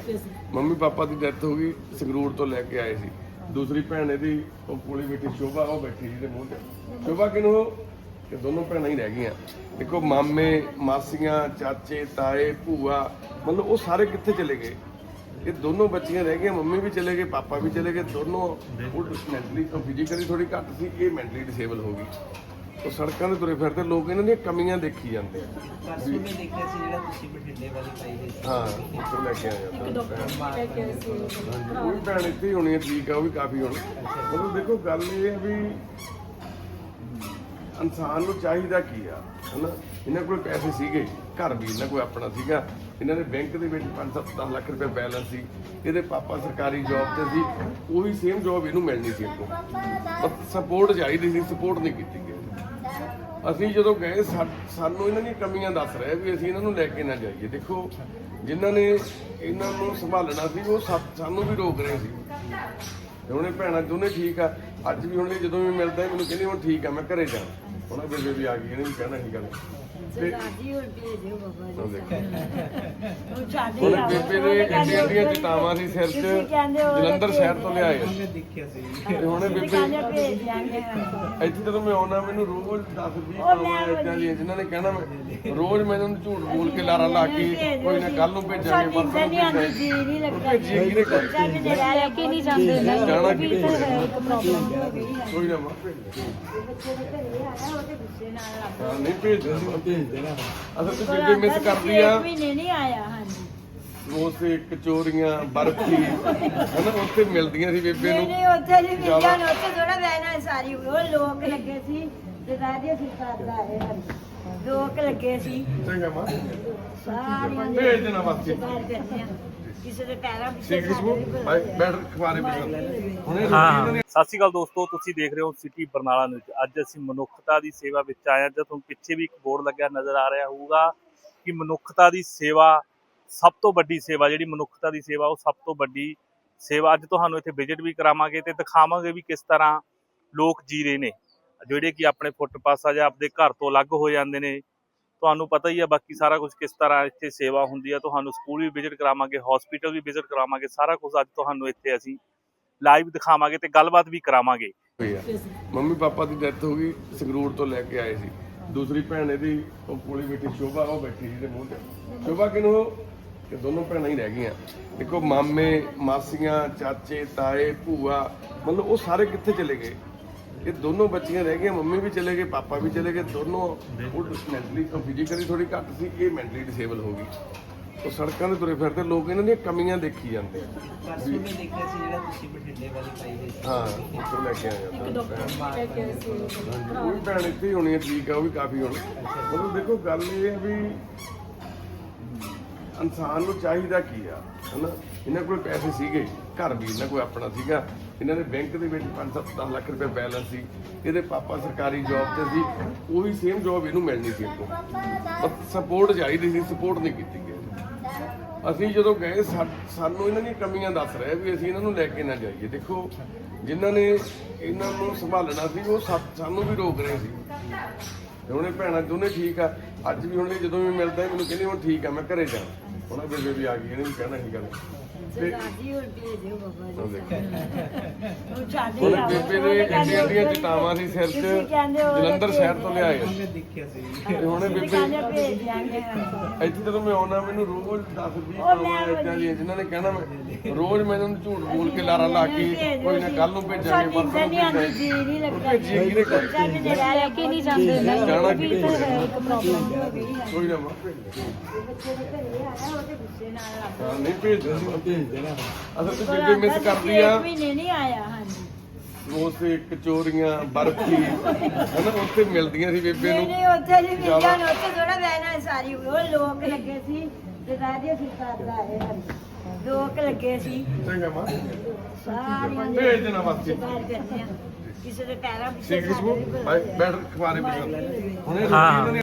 ਆ mummy papa ਦੀ death ਹੋ ਗਈ, ਸੰਗਰੂਰ ਤੋਂ ਲੈ ਕੇ ਆਏ ਸੀ। ਦੂਸਰੀ ਭੈਣ ਇਹਦੀ, ਉਹ ਕੋਲੀ ਬੈਠੀ, ਸ਼ੋਭਾ, ਉਹ ਬੈਠੀ ਜਿਹਦੇ ਮੂੰਹ ਤੇ। ਸ਼ੋਭਾ ਕਿਨੂੰ ਇਹ ਦੋਨੋਂ ਭੈਣਾਂ ਹੀ ਰਹਿ ਗਈਆਂ। ਦੇਖੋ, ਮਾਮੇ, ਮਾਸੀਆਂ, ਚਾਚੇ, ਤਾਏ, ਭੂਆ, ਮਤਲਬ ਉਹ ਸਾਰੇ ਕਿੱਥੇ ਚਲੇ ਗਏ? ਇਹ ਦੋਨੋਂ ਬੱਚੀਆਂ ਰਹਿ ਗਈਆਂ, ਮੰਮੀ ਵੀ ਚਲੇ ਗਏ, ਪਾਪਾ ਵੀ ਚਲੇ ਗਏ, ਦੋਨੋਂ ਉਹ ਮੈਂਟਲੀ ਫਿਜ਼ੀਕਲੀ ਥੋੜੀ ਘੱਟ ਸੀ, ਇਹ ਮੈਂਟਲੀ ਡਿਸੇਬਲ ਹੋ ਗਈ। ਉਹ ਸੜਕਾਂ ਤੇ ਤੁਰੇ ਫਿਰਦੇ ਲੋਕ ਇਹਨਾਂ ਦੀਆਂ ਕਮੀਆਂ ਦੇਖੀ ਜਾਂਦੇ ਆ। ਪਰਸੋਂ ਮੈਂ ਦੇਖਿਆ ਸੀ ਜਿਹੜਾ ਤੁਸੀਂ ਬਠਿੰਡੇ ਵਾਲੀ ਪਾਈ ਹੋਈ ਸੀ। ਹਾਂ ਉੱਥੋਂ ਲੈ ਕੇ ਆਏ ਆਪਾਂ ਲੈ ਕੇ ਆਏ ਸੀ। ਹਾਂਜੀ ਉਹ ਵੀ ਭੈਣ ਇੱਥੇ ਹੀ ਹੋਣੀ ਹੈ ਠੀਕ ਆ ਉਹ ਵੀ ਕਾਫੀ ਹੋਣੀ। ਮਤਲਬ ਦੇਖੋ ਗੱਲ ਇਹ ਹੈ ਵੀ ਇਨਸਾਨ ਨੂੰ ਚਾਹੀਦਾ ਕੀ ਆ ਹਨਾ? ਇਹਨਾਂ ਕੋਲ ਪੈਸੇ ਸੀਗੇ ਘਰ ਵੀ ਇਹਨਾਂ ਕੋਲ ਆਪਣਾ ਸੀਗਾ। ਇਹਨਾਂ ਦੇ ਬੈਂਕ ਦੇ ਵਿੱਚ 5-7 ਲੱਖ ਰੁਪਏ ਬੈਲੈਂਸ ਸੀ। ਇਹਦੇ ਪਾਪਾ ਸਰਕਾਰੀ ਜੌਬ ਤੇ ਸੀ। ਉਹ ਵੀ ਸੇਮ ਜੌਬ ਇਹਨੂੰ ਮਿਲਣੀ ਸੀ ਅੱਗੋਂ। ਬਸ ਸਪੋਰਟ ਚਾਹੀਦੀ ਸੀ ਸਪੋਰਟ ਨਹੀਂ ਕੀਤੀ ਗਈ। ਅਸੀਂ ਜਦੋਂ ਗਏ ਸਾਨੂੰ ਇਹਨਾਂ ਦੀਆਂ ਕਮੀਆਂ ਦੱਸ ਰਹੇ ਵੀ ਅਸੀਂ ਇਹਨਾਂ ਨੂੰ ਲੈ ਕੇ ਨਾ ਜਾਈਏ। ਦੇਖੋ, ਜਿਨ੍ਹਾਂ ਨੇ ਇਹਨਾਂ ਨੂੰ ਸੰਭਾਲਣਾ ਸੀ, ਉਹ ਸਾਨੂੰ ਵੀ ਰੋਕ ਰਹੇ ਸੀ। ਤੇ ਹੁਣ ਇਹ ਭੈਣਾਂ, ਦੋਨੇ ਠੀਕ ਆ। ਅੱਜ ਵੀ ਹੁਣ ਇਹ ਜਦੋਂ ਵੀ ਮਿਲਦਾ ਮੈਨੂੰ ਕਹਿੰਦੀ ਹੁਣ ਠੀਕ ਆ ਮੈਂ ਘਰੇ ਜਾਣਾ। ਉਹਨਾਂ ਬੇਬੇ ਵੀ ਆ ਗਈ ਇਹਨੇ ਵੀ ਕਹਿਣਾ ਸੀ ਗੱਲ। ਸਰਦਾਰ ਜੀ ਹੁਣ ਭੇਜਿਓ ਬਾਬਾ ਜੀ। ਹੁਣ ਸਾਡੇ ਹੁਣ। ਬੇਬੇ ਦੇ ਐਡੀਆਂ ਐਡੀਆਂ ਚਟਾਵਾਂ ਸੀ ਸਿਰ 'ਚ ਜਲੰਧਰ ਸ਼ਹਿਰ ਤੋਂ ਲਿਆਏ ਆ। ਦੇਖਿਆ ਸੀ। ਤੇ ਹੁਣ ਇਹ ਬੇਬੇ ਭੇਜ ਦਿਆਂਗੇ। ਇੱਥੇ ਜਦੋਂ ਮੈਂ ਆਉਣਾ ਮੈਨੂੰ ਰੋਜ਼ 10 20 ਉਹ ਮੈਂ ਕਾਲਾਂ ਇਦਾਂ ਦੀਆਂ ਜਿਨ੍ਹਾਂ ਨੇ ਕਹਿਣਾ ਮੈਂ ਰੋਜ਼ ਮੈਂ ਇਹਨਾਂ ਨੂੰ ਝੂਠ ਬੋਲ ਕੇ ਲਾਰਾ ਲਾ ਕੇ ਕੋਈ ਨਾ ਕੱਲ ਨੂੰ ਭੇਜਾਂਗੇ ਸਾਡੀ ਪਰਸੋਂ ਨਹੀਂ ਆਉਂਦੀ ਜੀ ਨਹੀਂ ਲੱਗਦਾ। ਭੇਜੀ ਕਿਹਨੇ ਕਰ ਸਾਡੇ ਦੇ ਲੈ ਕੇ ਨਹੀਂ ਜਾਂਦੇ। ਨਾ ਜਾਣਾ ਕੋਈ ਨਾ ਮਾਂ ਨਹੀਂ ਭੇਜ ਦੇਣਾ ਭੇਜ ਦੇਣਾ ਅਸਲ ਤੇ ਪਰ ਮਿਸ। ਕਰਦੀ ਆ ਮਹੀਨੇ ਨਹੀਂ ਆਇਆ ਹਾਂਜੀ ਸਮੋਸੇ ਕਚੋਰੀਆਂ ਬਰਫੀ ਹਨਾ ਉੱਥੇ ਮਿਲਦੀਆਂ ਸੀ ਬੇਬੇ ਨੂੰ ਨਹੀਂ ਉੱਥੇ ਨਹੀਂ ਮਿਲਿਆ ਨਾ ਉੱਥੇ ਥੋੜਾ ਬਹਿਣਾ ਸਾਰੀ ਉਹ ਲੋਕ ਲੱਗੇ ਸੀ ਤੇ ਰਾਜੇ ਸੀ ਕਰਦਾ ਹੈ ਹਾਂਜੀ ਲੋਕ ਲੱਗੇ ਸੀ ਚੰਗਾ ਮਾਂ ਸਾਰੀਆਂ ਭੇਜ ਦੇਣਾ ਬਸ ਕਿਸੇ ਦੇ ਪੈਰਾਂ ਪਿੱਛੇ ਠੀਕ ਇਸ ਨੂੰ ਬੈਠ ਖਵਾਰੇ ਵਿੱਚ ਹੁਣ ਹਾਂ ਰੋਟੀ ਨੇ ਸਤਿ ਸ਼੍ਰੀ ਅਕਾਲ ਦੋਸਤੋ ਤੁਸੀਂ ਦੇਖ ਰਹੇ ਹੋ ਸਿਟੀ ਬਰਨਾਲਾ ਨਿਊਜ਼। ਅੱਜ ਅਸੀਂ ਮਨੁੱਖਤਾ ਦੀ ਸੇਵਾ ਵਿੱਚ ਆਏ ਹਾਂ। ਜਦ ਤੁਹਾਨੂੰ ਪਿੱਛੇ ਵੀ ਇੱਕ ਬੋਰਡ ਲੱਗਿਆ ਨਜ਼ਰ ਆ ਰਿਹਾ ਹੋਊਗਾ ਕਿ ਮਨੁੱਖਤਾ ਦੀ ਸੇਵਾ ਸਭ ਤੋਂ ਵੱਡੀ ਸੇਵਾ ਜਿਹੜੀ ਮਨੁੱਖਤਾ ਦੀ ਸੇਵਾ ਉਹ ਸਭ ਤੋਂ ਵੱਡੀ ਸੇਵਾ। ਅੱਜ ਤੁਹਾਨੂੰ ਇੱਥੇ ਵਿਜ਼ਿਟ ਵੀ ਕਰਾਵਾਂਗੇ ਤੇ ਦਿਖਾਵਾਂਗੇ ਵੀ ਕਿਸ ਤਰ੍ਹਾਂ ਲੋਕ ਜੀ ਰਹੇ ਨੇ ਜਿਹੜੇ ਕਿ ਆਪਣੇ ਫੁੱਟਪਾਥ ਜਾਂ ਆਪਣੇ ਘਰ ਤੋਂ ਅਲੱਗ ਹੋ ਜਾਂਦੇ ਨੇ। ਤੁਹਾਨੂੰ ਪਤਾ ਹੀ ਹੈ, ਬਾਕੀ ਸਾਰਾ ਕੁਝ ਕਿਸ ਤਰ੍ਹਾਂ ਇੱਥੇ ਸੇਵਾ ਹੁੰਦੀ ਹੈ, ਤੁਹਾਨੂੰ ਸਕੂਲ ਵੀ ਵਿਜ਼ਿਟ ਕਰਾਵਾਂਗੇ ਹਸਪੀਟਲ ਵੀ ਵਿਜ਼ਿਟ ਕਰਾਵਾਂਗੇ, ਸਾਰਾ ਕੁਝ ਅੱਜ ਤੁਹਾਨੂੰ ਇੱਥੇ ਅਸੀਂ ਲਾਈਵ ਦਿਖਾਵਾਂਗੇ ਤੇ ਗੱਲਬਾਤ ਵੀ ਕਰਾਵਾਂਗੇ। ਮੰਮੀ ਪਾਪਾ ਦੀ ਡੈਥ ਹੋ ਗਈ, ਸੰਗਰੂਰ ਤੋਂ ਲੈ ਕੇ ਆਏ ਸੀ। ਦੂਸਰੀ ਭੈਣ ਇਹਦੀ ਉਹ ਕੋਲੀ ਬੈਠੀ ਸ਼ੋਭਾ, ਉਹ ਬੈਠੀ ਜਿਹਦੇ ਮੂੰਹ ਤੇ। ਸ਼ੋਭਾ, ਕਿਨੂੰ ਇਹ ਦੋਨੋਂ ਭੈਣਾਂ ਹੀ ਰਹਿ ਗਈਆਂ। ਦੇਖੋ, ਮਾਮੇ, ਮਾਸੀਆਂ, ਚਾਚੇ, ਤਾਏ, ਭੂਆ, ਮਤਲਬ ਉਹ ਸਾਰੇ ਕਿੱਥੇ ਚਲੇ ਗਏ? ਇਹ ਦੋਨੋਂ ਬੱਚੀਆਂ ਰਹਿ ਗਈਆਂ ਮੰਮੀ ਵੀ ਚਲੇ ਗਏ ਪਾਪਾ ਵੀ ਚਲੇ ਗਏ ਦੋਨੋਂ ਉਹ ਮੈਂਟਲੀ ਫਿਜ਼ੀਕਲੀ ਥੋੜੀ ਘੱਟ ਸੀ ਇਹ ਮੈਂਟਲੀ ਡਿਸੇਬਲ ਹੋ ਗਈ। ਉਹ ਸੜਕਾਂ ਤੇ ਤੁਰੇ ਫਿਰਦੇ ਲੋਕ ਇਹਨਾਂ ਦੀਆਂ ਕਮੀਆਂ ਦੇਖੀ ਜਾਂਦੇ। ਆ ਪਰਸੋਂ ਮੈਂ ਦੇਖਿਆ ਸੀ ਜਿਹੜਾ ਤੁਸੀਂ ਬਠਿੰਡੇ ਵਾਲੀ ਪਾਈ ਹੋਈ ਸੀ। ਹਾਂ ਉੱਥੋਂ ਲੈ ਕੇ ਆਏ ਆਪਾਂ ਲੈ ਕੇ ਆਏ ਸੀ। ਉਹ ਵੀ ਭੈਣ ਇੱਥੇ ਹੋਣੀ ਹੈ ਠੀਕ ਆ ਉਹ ਵੀ ਕਾਫੀ ਹੋਣੀ। ਮਤਲਬ ਦੇਖੋ ਗੱਲ ਇਹ ਹੈ ਵੀ ਇਨਸਾਨ ਨੂੰ ਚਾਹੀਦਾ ਕੀ ਆ ਹਨਾ? ਇਹਨਾਂ ਕੋਲ ਪੈਸੇ ਸੀਗੇ ਘਰ ਵੀ ਇਹਨਾਂ ਕੋਲ ਆਪਣਾ ਸੀਗਾ। ਇਹਨਾਂ ਦੇ ਬੈਂਕ ਦੇ ਵਿੱਚ 5-7 ਲੱਖ ਰੁਪਏ ਬੈਲੈਂਸ ਸੀ, ਇਹਦੇ ਪਾਪਾ ਸਰਕਾਰੀ ਜੌਬ ਤੇ ਸੀ, ਉਹੀ ਸੇਮ ਜੌਬ ਇਹਨੂੰ ਮਿਲਣੀ ਸੀ ਅੱਗੋਂ। ਬਸ ਸਪੋਰਟ ਚਾਹੀਦੀ ਸੀ ਸਪੋਰਟ ਨਹੀਂ ਕੀਤੀ ਗਈ। ਅਸੀਂ ਜਦੋਂ ਗਏ ਸਾਨੂੰ ਇਹਨਾਂ ਦੀਆਂ ਕਮੀਆਂ ਦੱਸ ਰਹੇ ਵੀ ਅਸੀਂ ਇਹਨਾਂ ਨੂੰ ਲੈ ਕੇ ਨਾ ਜਾਈਏ। ਦੇਖੋ, ਜਿਨ੍ਹਾਂ ਨੇ ਇਹਨਾਂ ਨੂੰ ਸੰਭਾਲਣਾ ਸੀ, ਉਹ ਸਾਨੂੰ ਵੀ ਰੋਕ ਰਹੇ ਸੀ। ਤੇ ਹੁਣ ਇਹ ਭੈਣਾਂ, ਦੋਨੇ ਠੀਕ ਆ। ਅੱਜ ਵੀ ਹੁਣ ਜਦੋਂ ਵੀ ਮਿਲਦਾ, ਮੈਨੂੰ ਕਹਿੰਦੇ ਹੁਣ ਠੀਕ ਆ, ਮੈਂ ਘਰੇ ਜਾਣਾ ਉਹਨਾਂ ਬੇਬੇ ਵੀ ਆ ਗਈ, ਇਹਨੇ ਵੀ ਕਹਿਣਾ ਸੀ ਗੱਲ। ਤੇ ਸਰਦਾਰ ਜੀ ਹੁਣ ਭੇਜਿਓ ਬਾਬਾ ਜੀ ਦੇਖੋ ਹੁਣ ਸਾਡੇ ਹੁਣ ਆਓ। ਬੇਬੇ ਦੇ ਐਡੀਆਂ ਐਡੀਆਂ ਚਟਾਵਾਂ ਸੀ ਸਿਰ 'ਚ ਤੁਸੀਂ ਕਹਿੰਦੇ ਹੋ ਜਲੰਧਰ ਸ਼ਹਿਰ ਤੋਂ ਲਿਆਏ ਆ। ਮੈਂ ਦੇਖਿਆ ਸੀ। ਤੇ ਹੁਣ ਇਹ ਤੁਸੀਂ ਬੇਬੇ ਕਹਿੰਦੇ ਹੋ ਭੇਜ ਦਿਆਂਗੇ ਹਾਂਜੀ। ਇੱਥੇ ਜਦੋਂ ਮੈਂ ਆਉਣਾ ਮੈਨੂੰ ਰੋਜ਼ 10 20 ਉਹ ਮੈਂ ਕਾਲਾਂ ਇਦਾਂ ਦੀਆਂ ਜਿਨ੍ਹਾਂ ਨੇ ਕਹਿਣਾ ਮੈਂ ਰੋਜ਼ ਮੈਂ ਇਹਨਾਂ ਨੂੰ ਝੂਠ ਬੋਲ ਕੇ ਲਾਰਾ ਲਾ ਕੇ ਕੋਈ ਨਾ ਕੱਲ ਨੂੰ ਭੇਜਾਂਗੇ ਸਾਡੀ ਪਰਸੋਂ ਨਹੀਂ ਆਉਂਦੀ ਭੇਜਾਂਗੇ। ਜੀ ਨਹੀਂ ਲੱਗਦਾ। ਭੇਜੀ ਕਿਹਨੇ ਕਰ ਸਾਡੇ ਦੇ ਲੈ ਕੇ ਨਹੀਂ ਜਾਂਦੇ। ਨਾ ਜਾਣਾ ਵੀ ਕਿੱਥੇ? ਤਾਂ ਹੈ, ਇੱਕ ਪ੍ਰੋਬਲਮ ਹੋ ਗਈ ਹੈ। ਕੋਈ ਨਾ। ਮਾਂ ਭੇਜ ਬੱਚੇ ਦੇ ਘਰੇ ਆਇਆ ਉਹਦੇ ਗੁੱਸੇ ਨਾਲ ਹਾਂ ਨਹੀਂ ਭੇਜ ਦੇਣਾ ਭੇਜ ਦੇਣਾ ਅਸਲ ਤੇ ਬੇਬੇ ਮਿਸ ਕਰਦੀ ਆ ਮਹੀਨੇ ਨਹੀਂ ਆਇਆ ਹਾਂਜੀ। ਸਮੋਸੇ ਕਚੋਰੀਆਂ ਬਰਫੀ ਹਨਾ ਉੱਥੇ ਮਿਲਦੀਆਂ ਸੀ ਬੇਬੇ ਨੂੰ। ਨਹੀਂ ਉੱਥੇ ਨਹੀਂ ਮਿਲਿਆ ਨਾ ਉੱਥੇ ਥੋੜਾ ਬਹਿਣਾ ਸਾਰੀ। ਉਹ ਲੋਕ ਲੱਗੇ ਸੀ ਤੇ ਰਾਜੇ ਸੀ ਕਰਦਾ ਹੈ ਹਾਂਜੀ ਲੋਕ ਲੱਗੇ ਸੀ। ਚੰਗਾ ਮਾਂ ਸਾਰੀਆਂ ਦੇ ਭੇਜ ਦੇਣਾ ਜੀ। ਕਰਦੀਆਂ। ਕਿਸੇ ਦੇ ਪੈਰਾਂ ਪਿੱਛੇ ਬੈਠ ਖਵਾਰੇ ਵਿੱਚ ਹੁਣ ਇਹ ਰੋਟੀ